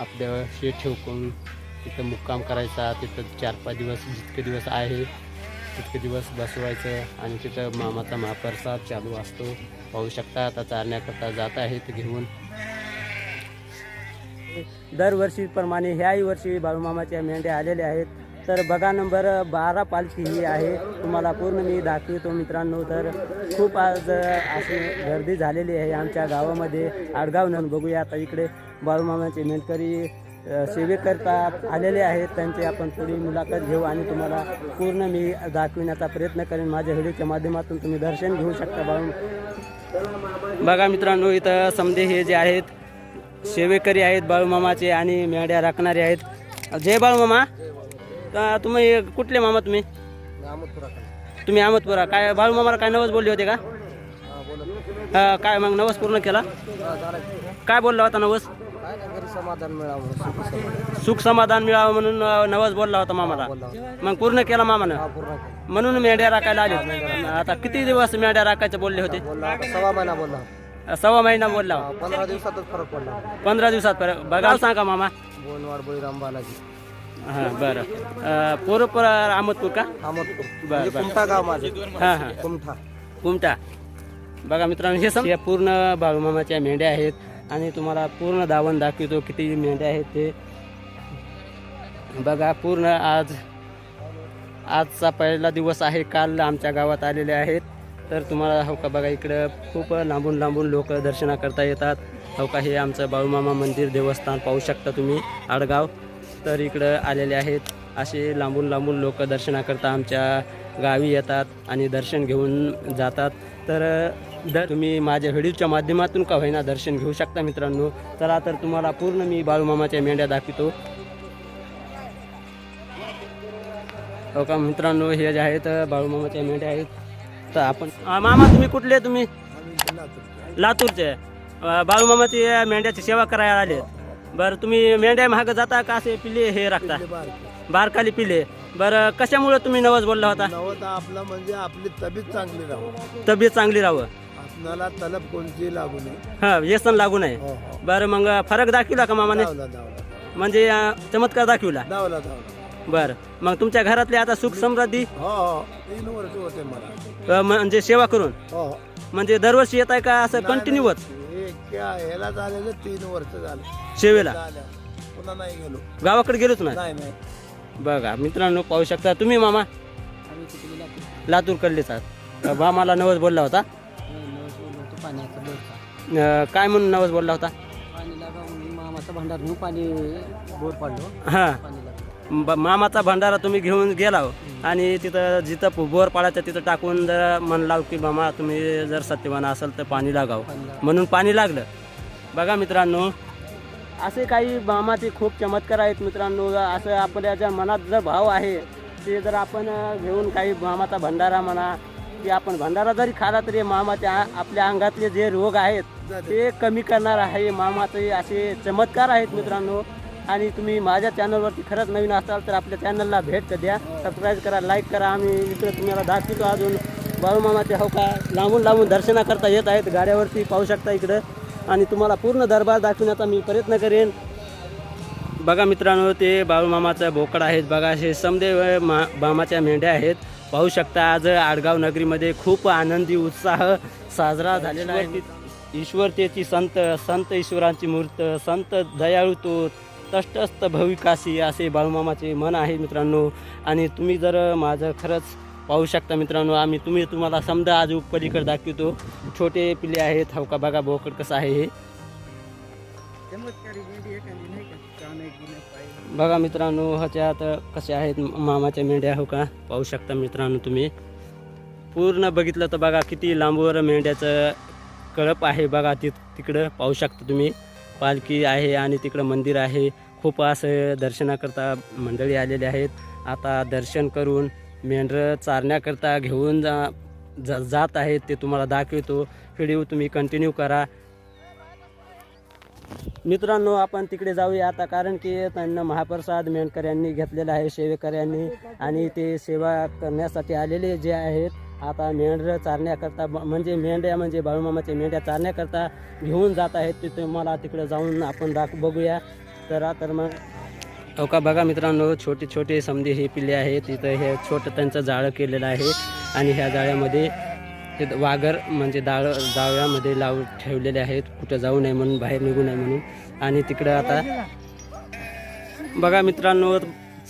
आपल्या ठेवून तिथं मुक्काम करायचा. तिथं चार पाच दिवस जितके दिवस आहे तितके दिवस बसवायचं आणि तिथं मामाचा महाप्रसाद चालू असतो. पाहू शकता आता चारण्याकरता जात आहेत घेऊन. दरवर्षीप्रमाणे ह्याही वर्षी बाळूमामाच्या मेंढ्या आलेल्या आहेत. तर बघा नंबर बारा पालखी ही आहे. तुम्हाला पूर्ण मी दाखवतो मित्रांनो. तर खूप आज अशी गर्दी झालेली आहे आमच्या गावामध्ये. आडगाव नन बघूया आता इकडे. बाळूमामाचे अ, सेवेकरता आलेले आहेत. त्यांची आपण थोडी मुलाखत घेऊ आणि तुम्हाला पूर्ण मी दाखविण्याचा प्रयत्न करेन. माझ्या व्हिडिओच्या माध्यमातून तुम्ही दर्शन घेऊ शकता बाळू बघा मित्रांनो इथं समजे हे जे आहेत सेवेकरी आहेत बाळूमामाचे आणि मेंढ्या राखणारे आहेत. जय बाळूमामा. का तुम्ही कुठले मामा तुम्ही? तुम्ही अहमदपुरा. काय बाळूमामाला काय नवस बोलले होते का? हा, काय मग नवस पूर्ण केला? काय बोलला होता नवस? समाधान मिळावं सुख समाधान. मिळावं म्हणून नवस बोलला होता मामाला. मग पूर्ण केला मामानं. म्हणून मेंढ्या राखायला आले आता किती दिवस मेंढ्या राखायचे बोलले होते? सव्वा महिना बोलला सव्वा महिना बोलला पंधरा दिवसातच फरक पडला. पंधरा दिवसात फरक. बघा सांगा मामा. बोनवाड बळीराम बालाजी. हां बरं. अं, पोरं अहमदपूर का? अहमदपूर. बरं, म्हणजे बरं. कुमठा गाव माझं. हां हां. कुमठा. कुमटा बघा मित्रांनो हे पूर्ण बाळूमामाच्या मेंढ्या आहेत. आणि तुम्हाला पूर्ण दावण दाखवतो किती मेंढ्या आहेत ते. बघा पूर्ण आज आजचा पहिला दिवस आहे. काल आमच्या गावात आलेले आहेत. तर तुम्हाला हो का बघा इकडं खूप लांबून लांबून लोक दर्शना करता येतात. हो का हे आमचं बाळूमामा मंदिर देवस्थान पाहू शकता तुम्ही आडगाव. तर इकडं आलेले आहेत. असे लांबून लांबून लोक दर्शना करता आमच्या गावी येतात आणि दर्शन घेऊन जातात. तर द तुम्ही माझ्या व्हिडिओच्या माध्यमातून का होईना दर्शन घेऊ शकता मित्रांनो? चला तर तुम्हाला पूर्ण मी बाळूमामाच्या मेंढ्या दाखवतो. हो का मित्रांनो? हे जे आहेत बाळूमामाच्या मेंढ्या आहेत. तर आपण मामा तुम्ही कुठले तुम्ही? लातूरचे. बाळूमामाची या मेंढ्याची सेवा करायला आले. बरं तुम्ही मेंढ्या महाग जाता का असे पिले हे राखता? बारकाली पिले बरं कशामुळे तुम्ही नवस बोलला होता? नवता आपला म्हणजे आपली तब्येत चांगली राहू तब्येत चांगली राहावं. आपणाला तलब कोणती लागू नये. हा व्यसन लागू नये. हो हो. बरं मग फरक दाखविला का मामाने? धावला धावला म्हणजे अं, चमत्कार दाखविला? धावला धावला बरं मग तुमच्या घरातले आता सुख समृद्धी? हो हो. तीन वर्ष होते मला. अं, म्हणजे सेवा करून? हो. हो म्हणजे दरवर्षी येत आहे का असं कंटिन्यू होत हे क्या ह्याला झालेलं तीन वर्ष झालं. सेवेला झालं. पुन्हा नाही गेलो. गावाकडे गेलोच नाही? नाही नाही. बघा मित्रांनो पाहू शकता तुम्ही मामा? लातूर कडलेच आहात. बा मला नवस बोलला होता? अं, काय म्हणून नवस बोलला होता? मामाचा भांडार घेऊन पाणी बोर पाडलो हां. पाणी लागलं ब- मामाचा भंडारा तुम्ही घेऊन गेला हो. आणि तिथं जिथं बोर पाडायचं तिथं टाकून जर म्हणला की मामा तुम्ही जर सत्यवान असाल तर पाणी लागाव. म्हणून पाणी लागलं. बघा मित्रांनो असे काही मामाचे खूप चमत्कार आहेत मित्रांनो. असं आपल्या ज्या मनात जर भाव आहे ते जर आपण घेऊन काही मामाचा भंडारा म्हणा की आपण भंडारा जरी खाला तरी मामाच्या आपल्या अंगातले जे रोग आहेत ते कमी करणार आहे. मामाचे असे चमत्कार आहेत मित्रांनो. आणि तुम्ही माझ्या चॅनलवरती खरंच नवीन असाल तर आपल्या चॅनलला भेट द्या. सबस्क्राईब करा लाईक करा. आम्ही इकडे तुम्हाला दाखवतो अजून. बाळूमामाचे हो का? लांबून लांबून दर्शनाकरता येत आहेत. गाड्यावरती पाहू शकता इकडं. आणि तुम्हाला पूर्ण दरबार दाखवण्याचा मी प्रयत्न करेन. बघा मित्रांनो ते बाळूमामाचं बोकड आहेत. बघा हे समदे मा मामाच्या मेंढ्या आहेत. पाहू शकता आज आडगाव नगरीमध्ये खूप आनंदी उत्साह साजरा झालेला आहे. ईश्वरतेची संत संत ईश्वरांची मूर्त संत दयाळू तो तटस्थ भविकासी असे बाळूमामाचे मन आहे मित्रांनो. आणि तुम्ही जर माझं खरंच पाहू शकता मित्रांनो आम्ही तुम्ही तुम्हाला समजा आज पलीकडे दाखवतो. छोटे पिले आहेत हवका बघा बोकड कसं आहे हे. बघा मित्रांनो ह्याच्यात कसे आहेत मामाच्या मेंढ्या हो का? पाहू शकता मित्रांनो तुम्ही. पूर्ण बघितलं तर बघा किती लांबवर मेंढ्याचं कळप आहे बघा ति तिकडं. पाहू शकता तुम्ही. पालखी आहे आणि तिकडं मंदिर आहे. खूप असं दर्शनाकरता मंडळी आलेले आहेत. आता दर्शन करून मेंढरं चारण्याकरता घेऊन जा जा- जात आहेत ते तुम्हाला दाखवतो. व्हिडिओ तुम्ही कंटिन्यू करा. मित्रांनो आपण तिकडे जाऊया आता कारण की त्यांना महाप्रसाद मेंढकऱ्यांनी घेतलेला आहे सेवेकऱ्यांनी आणि ते सेवा करण्यासाठी आलेले जे आहेत आता मेंढरं चारण्याकरता म्हणजे मेंढ्या म्हणजे बाळूमामाच्या मेंढ्या चारण्याकरता घेऊन जात आहेत. तिथे तुम्हाला तिकडे जाऊन आपण दाख बघूया. तर तर मग हो का बघा मित्रांनो छोटे छोटे समधी हे पिल्ले आहेत. तिथं हे छोटं त्यांचं जाळं केलेलं आहे. आणि ह्या जाळ्यामध्ये ते वाघर म्हणजे दाळ जाळ्यामध्ये लावून ठेवलेले आहेत. कुठं जाऊ नये म्हणून बाहेर निघू नये म्हणून. आणि तिकडं आता बघा मित्रांनो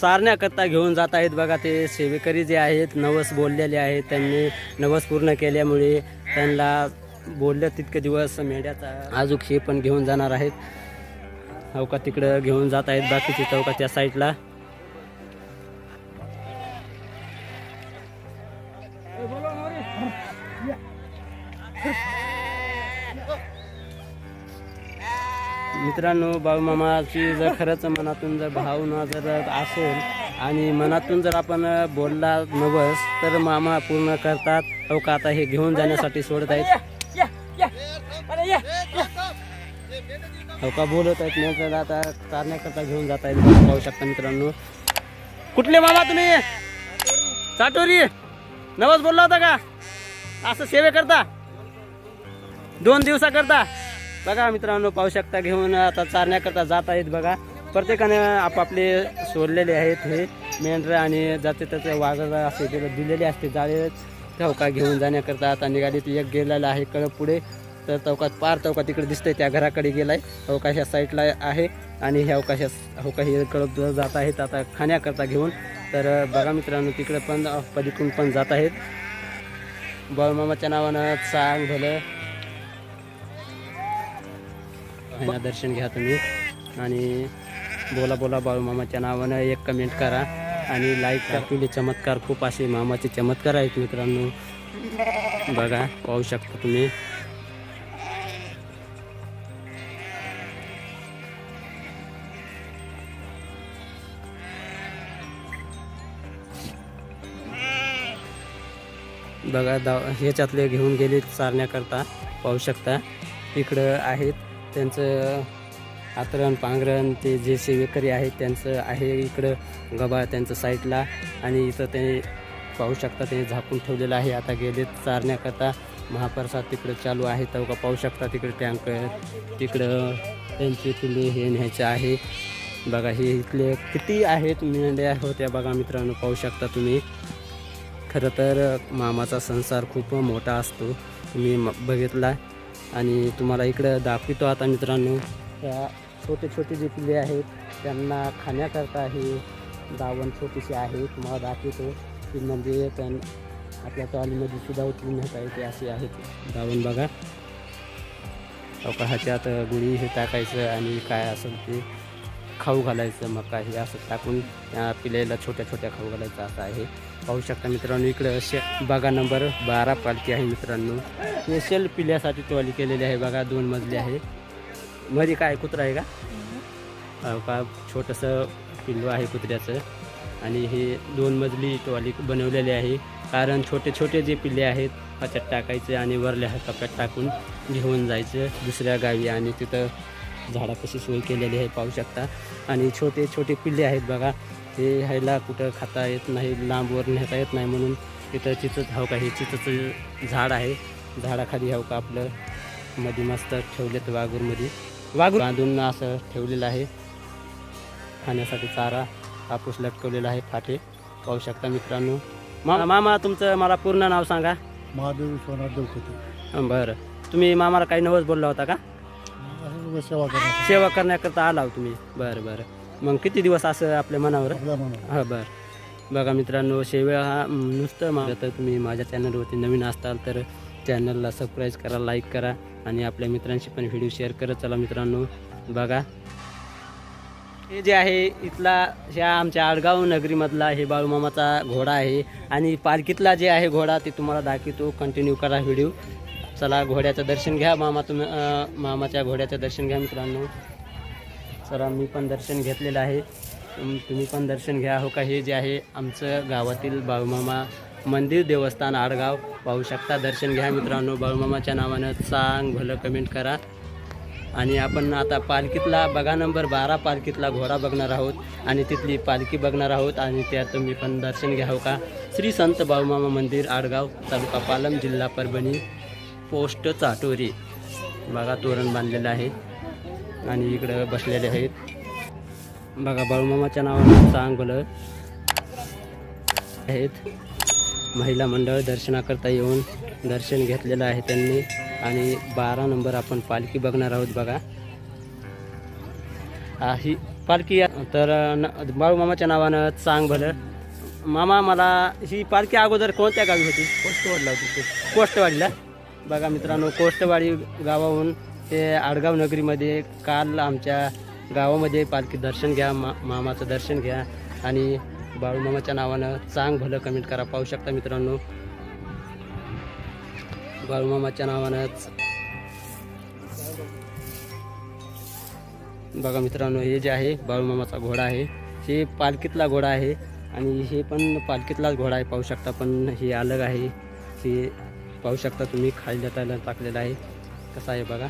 चारण्याकरता घेऊन जात आहेत बघा ते सेवेकरी जे आहेत नवस बोललेले आहेत. त्यांनी नवस पूर्ण केल्यामुळे त्यांना बोललं तितके दिवस मेंढ्याचा आजूक हे पण घेऊन जाणार आहेत. चौका तिकडं घेऊन जात आहेत बाकीचे चौका त्या साईडला मित्रांनो बाळूमामाची जर खरंच मनातून जर भावना जर असेल आणि मनातून जर आपण बोलला नवस तर मामा पूर्ण करतात. अवका का आता हे घेऊन जाण्यासाठी सोडत आहेत. हो का बोलत आहेत? नंतर आता चालण्याकरता घेऊन जात आहेत. पाहू शकता मित्रांनो. कुठले मामा तुम्ही? चाटोरी. नवस बोलला होता का? असं सेवे करता? दोन दिवसाकरता? बघा मित्रांनो पाहू शकता घेऊन आता चारण्याकरता जात आहेत बघा. प्रत्येकाने आपापले सोडलेले आहेत हे. मेंढरं आणि जाते त्याचे वाघर असे दिलेले असते जाळे ठवका हो घेऊन जाण्याकरता आता निघाली ती. एक गेलेला आहे कळप पुढे तर चौकात पार चौका तिकडे दिसतंय त्या घराकडे गेलाय. अवकाश ह्या साईडला आहे आणि ह्या अवकाशा अवकाश इकडं जात आहेत. आता खाण्याकरता घेऊन. तर बघा मित्रांनो तिकडे पण पलीकडून पण जात आहेत. बाळमामाच्या नावानं चांग भलं दर्शन घ्या तुम्ही. आणि बोला बोला बाळूमामाच्या नावानं एक कमेंट करा. आणि लाईक करा. तुले चमत्कार खूप असे मामाचे चमत्कार आहेत मित्रांनो. बघा पाहू शकता तुम्ही. बघा दा ह्याच्यातले घेऊन गेले चारण्याकरता पाहू शकता. इकडं आहेत त्यांचं आतरण पांघरण ते जे सेवेकरी आहेत त्यांचं आहे इकडं गबा त्यांचं साईडला आणि इथं ते पाहू शकता ते झाकून ठेवलेलं आहे. आता गेले चारण्याकरता. महाप्रसाद तिकडं चालू आहे का पाहू शकता तिकडे टँकर तिकडं त्यांचे तुले हे न्यायचे आहे. बघा हे इथले किती आहेत मेंढ्या होत्या बघा मित्रांनो पाहू शकता तुम्ही. खरं तर मामाचा संसार खूप मोठा असतो. तुम्ही बघितला आणि तुम्हाला इकडं दाखवितो आता मित्रांनो. त्या छोटे छोटे जे पिल्ले आहेत त्यांना खाण्याकरता हे दावण छोटीशी आहे. तुम्हाला दाखवतो. की म्हणजे त्यां आपल्या टॉलीमध्ये सुद्धा उचलून नेता येते असे आहेत दावण बघा. ह्याच्यात गुढी हे टाकायचं आणि काय असेल ते खाऊ घालायचं मका हे असं टाकून त्या पिल्याला छोट्या छोट्या खाऊ घालायचं असं आहे. पाहू शकता मित्रांनो इकडं शे बागा नंबर बारा पालखी आहे मित्रांनो. स्पेशल पिल्यासाठी टॉली केलेली आहे बघा दोन मजली आहे. मध्ये काय कुत्रा आहे का? का छोटंसं पिल्लू आहे कुत्र्याचं. आणि हे दोन मजली टॉली बनवलेली आहे. कारण छोटे छोटे जे पिल्ले आहेत ह्याच्यात टाकायचे आणि वरल्या कप्यात टाकून घेऊन जायचं दुसऱ्या गावी आणि तिथं झाडापाशी सोय केलेली आहे पाहू शकता. आणि छोटे छोटे पिल्ले आहेत बघा. हे ह्याला कुठं खाता येत नाही लांबवर नेता येत नाही म्हणून तिथं चिचच हवं का हे चिचचं झाड आहे. झाडाखाली हवं का आपलं मध्ये मस्त ठेवलेत वाघूरमध्ये. वाघूर बांधून असं ठेवलेलं आहे. खाण्यासाठी चारा कापूस लटकवलेला आहे फाटे. पाहू शकता मित्रांनो. मा मामा तुमचं मला पूर्ण नाव सांगा. महादेव विश्वनाथ देवखते हं, बरं. तुम्ही मामाला काही नवस बोलला होता का? सेवा करण्यासाठी सेवा करण्याकरता आला हो तुम्ही. बरं बरं. मग किती दिवस असं आपल्या मनावर? आपल्या मनात हा बरं. बघा मित्रांनो शेवया हा नुसतं मा तर तुम्ही माझ्या चॅनलवरती नवीन असताल तर चॅनलला सबस्क्राईब करा लाईक करा आणि आपल्या मित्रांशी पण व्हिडिओ शेअर करत चला मित्रांनो. बघा. हे जे आहे इथला ह्या आमच्या आडगाव नगरीमधला हे बाळूमामाचा घोडा आहे. आणि पालखीतला जे आहे घोडा ते तुम्हाला दाखवतो. कंटिन्यू करा व्हिडिओ चला घोड्याचं दर्शन घ्या मामा तुम्ही मामाच्या घोड्याचं दर्शन घ्या मित्रांनो. चला मी पण दर्शन घेतलेलं आहे. तुम्ही पण दर्शन घ्या. हो का हे जे आहे आमचं गावातील बाळूमामा मंदिर देवस्थान आडगाव. पाहू शकता दर्शन घ्या मित्रांनो. बाळूमामाच्या नावानं चांग भलं कमेंट करा. आणि आपण आता पालखीतला बघा नंबर बारा पालखीतला घोडा बघणार आहोत. आणि तिथली पालखी बघणार आहोत आणि त्यात तुम्ही पण दर्शन घ्या हो का. श्री संत बाळूमामा मंदिर आडगाव तालुका पालम जिल्हा परभणी. पोस्ट चाटोरी. बघा तोरण बांधलेलं आहे आणि इकडं बसलेले आहेत. बघा बाळूमामाच्या नावानं चांगलं आहेत. महिला मंडळ दर्शनाकरता येऊन दर्शन घेतलेलं आहे त्यांनी आणि बारा नंबर आपण पालखी बघणार आहोत बघा. ही पालखी. तर न- बाळूमामाच्या नावानं चांग भलं मामा मला ही पालखी अगोदर कोणत्या गावी होती? कोष्टवाडीला होती. कोष्टवाडीला? बघा मित्रांनो कोष्टवाडी गावाहून ते आडगाव नगरीमध्ये काल आमच्या गावामध्ये पालखी दर्शन घ्या मा मामाचं दर्शन घ्या आणि बाळूमामाच्या नावानं चांग भलं कमेंट करा. पाहू शकता मित्रांनो. बाळूमामाच्या नावानंच. बघा मित्रांनो हे जे आहे बाळूमामाचा घोडा आहे. हे पालखीतला घोडा आहे आणि हे पण पालखीतलाच घोडा आहे पाहू शकता. पण हे अलग आहे. हे पाहू शकता तुम्ही खाली जाताना टाकलेलं आहे. कसा आहे बघा.